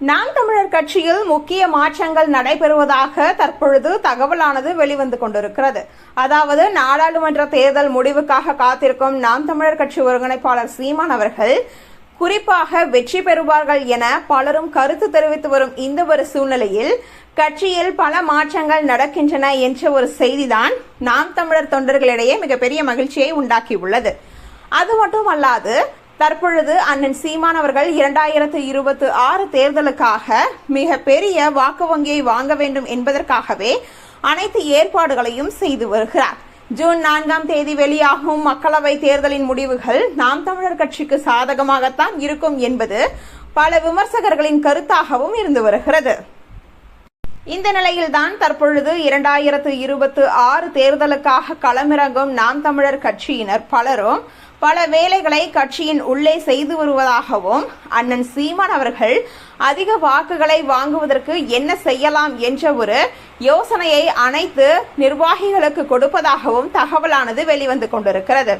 நாம் தமிழர் கட்சியில் முக்கிய மாற்றங்கள் நடைபெறுவதாக தற்பொழுது தகவலானது வெளிவந்து கொண்டிருக்கிறது. அதாவது நாடாளுமன்ற தேர்தல் முடிவுக்காக காத்திருக்கும் நாம் தமிழர் கட்சி ஒருங்கிணைப்பாளர் சீமான் அவர்கள் குறிப்பாக வெற்றி பெறுவார்கள் என பலரும் கருத்து தெரிவித்து வரும் இந்த ஒரு சூழ்நிலையில் கட்சியில் பல மாற்றங்கள் நடக்கின்றன என்ற ஒரு செய்திதான் நாம் தமிழர் தொண்டர்களிடையே மிகப்பெரிய மகிழ்ச்சியை உண்டாக்கியுள்ளது. அது மட்டும் அல்லாது தற்பொழுது அண்ணன் சீமான் அவர்கள் இரண்டாயிரத்து இருபத்தி ஆறு தேர்தலுக்காக மிக பெரிய வாக்கு வங்கியை வாங்க வேண்டும் என்பதற்காகவே அனைத்து ஏற்பாடுகளையும் செய்து வருகிறார். ஜூன் நான்காம் தேதி வெளியாகும் மக்களவை தேர்தலின் முடிவுகள் நாம் தமிழர் கட்சிக்கு சாதகமாகத்தான் இருக்கும் என்பது பல விமர்சகர்களின் கருத்தாகவும் இருந்து வருகிறது. இந்த நிலையில்தான் தற்பொழுது இரண்டாயிரத்து இருபத்து ஆறு தேர்தலுக்காக களமிறங்கும் நாம் தமிழர் கட்சியினர் பலரும் பல வேலைகளை கட்சியின் உள்ளே செய்து வருவதாகவும் அண்ணன் சீமான் அவர்கள் அதிக வாக்குகளை வாங்குவதற்கு என்ன செய்யலாம் என்ற ஒரு யோசனையை அனைத்து நிர்வாகிகளுக்கு கொடுப்பதாகவும் தகவலானது வெளிவந்து கொண்டிருக்கிறது.